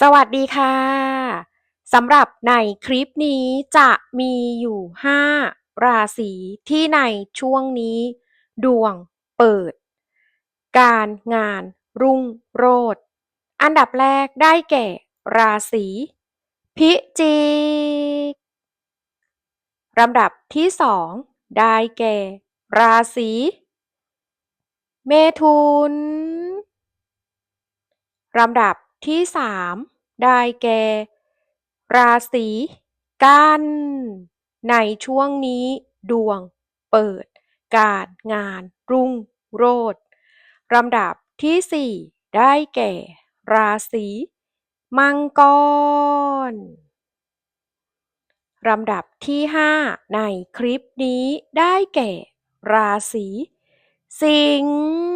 สวัสดีค่ะสำหรับในคลิปนี้จะมีอยู่ 5 ราศีที่ในช่วงนี้ ดวงเปิด การงานรุ่งโรจน์อันดับแรกได้แก่ ราศีพิจิกลำดับที่ 2 ได้แก่ ราศีเมถุนลำดับ ที่3ได้แก่ ราศีกันในช่วงนี้ดวงเปิด การงานรุ่งโรจน์ลำดับที่4ได้แก่ ราศีมังกรลำดับที่ 5 ในคลิปนี้ได้แก่ ราศีสิงห์